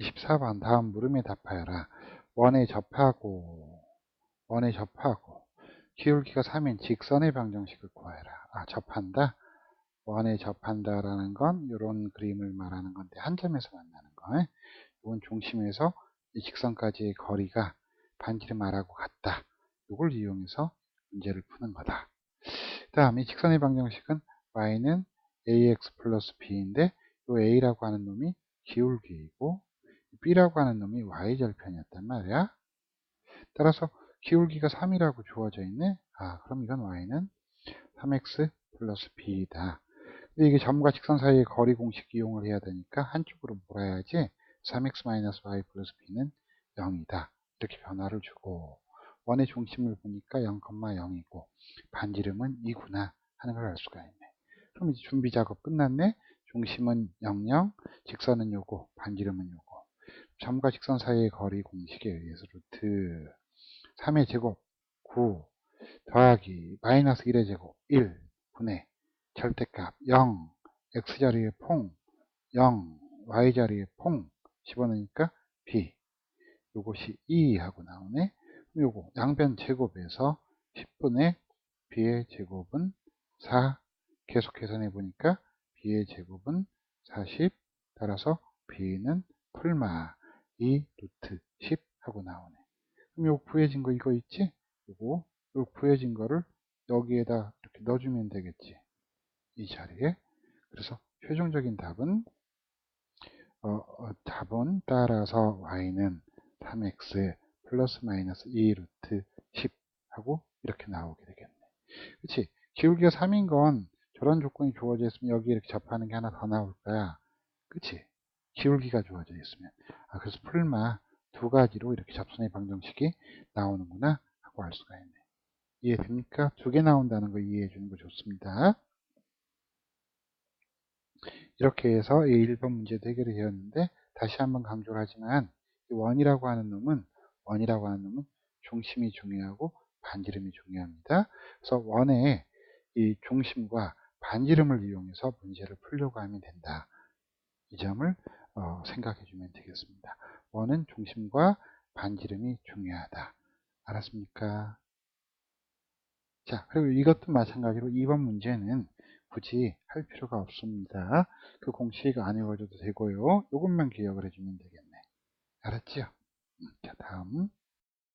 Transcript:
24번 다음 물음에 답하여라. 원에 접하고 원에 접하고 기울기가 3인 직선의 방정식을 구하여라. 아 접한다. 원에 접한다라는 건 이런 그림을 말하는 건데 한 점에서 만나는 거. 이건 중심에서 이 직선까지의 거리가 반지름 r하고 같다. 이걸 이용해서 문제를 푸는 거다. 다음 이 직선의 방정식은 y는 ax 플러스 b인데 이 a라고 하는 놈이 기울기이고 b라고 하는 놈이 y절편이었단 말이야. 따라서 기울기가 3이라고 주어져 있네. 아 그럼 이건 y는 3x 플러스 b이다. 근데 이게 점과 직선 사이의 거리 공식 이용을 해야 되니까 한쪽으로 몰아야지 3x-y 플러스 b는 0이다. 이렇게 변화를 주고 원의 중심을 보니까 0,0이고 반지름은 2구나 하는 걸 알 수가 있네. 그럼 이제 준비 작업 끝났네. 중심은 00, 직선은 요거, 반지름은 요거. 점과 직선 사이의 거리 공식에 의해서 루트 3의 제곱 9 더하기 마이너스 1의 제곱 1 분의 절대값 0 x자리에 퐁 0 y자리에 퐁 집어넣으니까 b 요것이 2 하고 나오네. 요거 양변 제곱에서 10분의 b의 제곱은 4 계속 계산해 보니까 b의 제곱은 40 따라서 b는 풀마 2 루트 10 하고 나오네. 그럼 요 구해진 거 이거 있지? 요거? 요 구해진 거를 여기에다 이렇게 넣어주면 되겠지. 이 자리에. 그래서 최종적인 답은 어, 어, 답은 따라서 y는 3x 플러스 마이너스 2 루트 10 하고 이렇게 나오게 되겠네. 그치? 기울기가 3인 건 저런 조건이 주어져 있으면 여기 이렇게 접하는 게 하나 더 나올 거야. 그치 기울기가 주어져 있으면 아 그래서 풀마 두 가지로 이렇게 접선의 방정식이 나오는구나 하고 알 수가 있네 이해됩니까? 두 개 나온다는 거 이해해 주는 거 좋습니다 이렇게 해서 1번 문제도 해결이 되었는데 다시 한번 강조를 하지만 원이라고 하는 놈은 원이라고 하는 놈은 중심이 중요하고 반지름이 중요합니다. 그래서 원의 이 중심과 반지름을 이용해서 문제를 풀려고 하면 된다. 이 점을 어, 생각해 주면 되겠습니다. 원은 중심과 반지름이 중요하다. 알았습니까? 자, 그리고 이것도 마찬가지로 2번 문제는 굳이 할 필요가 없습니다. 그 공식 안 외워줘도 되고요. 이것만 기억을 해주면 되겠네. 알았죠? 자, 다음.